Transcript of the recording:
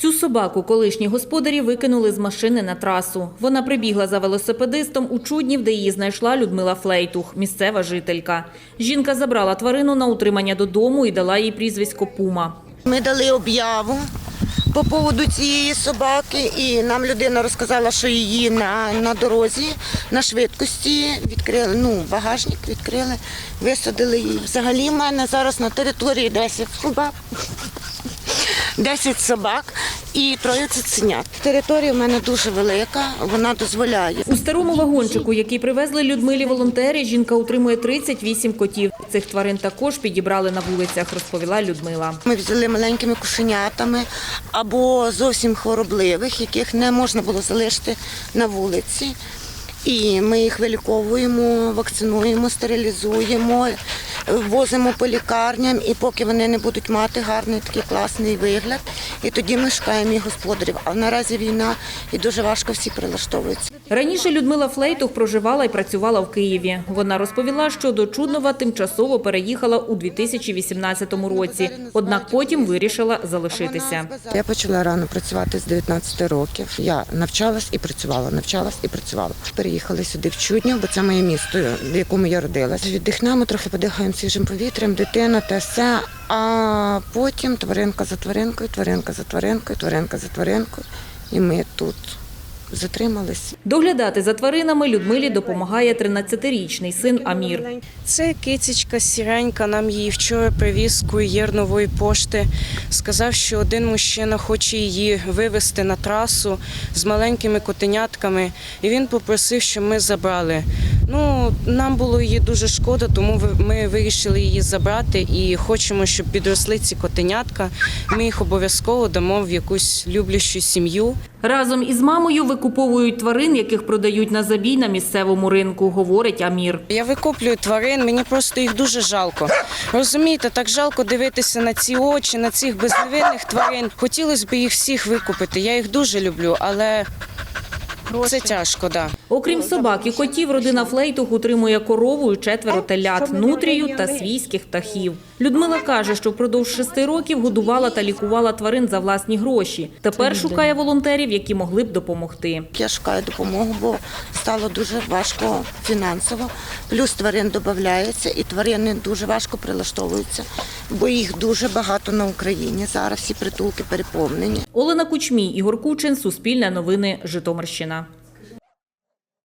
Цю собаку колишні господарі викинули з машини на трасу. Вона прибігла за велосипедистом у Чуднів, де її знайшла Людмила Флейтух, місцева жителька. Жінка забрала тварину на утримання додому і дала їй прізвисько Пума. Ми дали об'яву по поводу цієї собаки, і нам людина розказала, що її на, на дорозі на швидкості відкрили. Ну, багажник відкрили, висадили її. Взагалі в мене зараз на території 10 собак. 10 собак і троє цуценят. Територія в мене дуже велика, вона дозволяє. У старому вагончику, який привезли Людмилі волонтери, жінка утримує 38 котів. Цих тварин також підібрали на вулицях, розповіла Людмила. Ми взяли маленькими кошенятами або зовсім хворобливих, яких не можна було залишити на вулиці. І ми їх виліковуємо, вакцинуємо, стерилізуємо, возимо по лікарням, і поки вони не будуть мати гарний такий класний вигляд, і тоді ми шукаємо і господарів. А наразі війна і дуже важко всі прилаштовуються. Раніше Людмила Флейтух проживала і працювала в Києві. Вона розповіла, що до Чуднова тимчасово переїхала у 2018 році, однак потім вирішила залишитися. Я почала рано працювати з 19 років. Я навчалась і працювала, навчалась і працювала. Переїхали сюди в Чуднів, бо це моє місто, в якому я родилась. Віддихнемо, трохи подихаємо свіжим повітрям, дитина те все. А потім тваринка за тваринкою, тваринка за тваринкою, тваринка за тваринкою. І ми тут затримались. Доглядати за тваринами Людмилі допомагає 13-річний син Амір. Це кицечка сіренька. Нам її вчора привіз кур'єр нової пошти. Сказав, що один мужчина хоче її вивезти на трасу з маленькими котенятками, і він попросив, щоб ми забрали. Ну, нам було її дуже шкода, тому ми вирішили її забрати і хочемо, щоб підросли ці котенятка. Ми їх обов'язково дамо в якусь люблячу сім'ю. Разом із мамою викуповують тварин, яких продають на забій на місцевому ринку, говорить Амір. Я викуплюю тварин, мені просто їх дуже жалко. Розумієте, так жалко дивитися на ці очі, на цих безневинних тварин. Хотілося б їх всіх викупити. Я їх дуже люблю, але це тяжко, да. Окрім собак і котів, родина Флейтух утримує корову і четверо телят, нутрію та свійських птахів. Людмила каже, що впродовж шести років годувала та лікувала тварин за власні гроші. Тепер шукає волонтерів, які могли б допомогти. Я шукаю допомогу, бо стало дуже важко фінансово. Плюс тварин додається, і тварини дуже важко прилаштовуються, бо їх дуже багато на Україні. Зараз всі притулки переповнені. Олена Кучмій, Ігор Кучин, Суспільне новини, Житомирщина.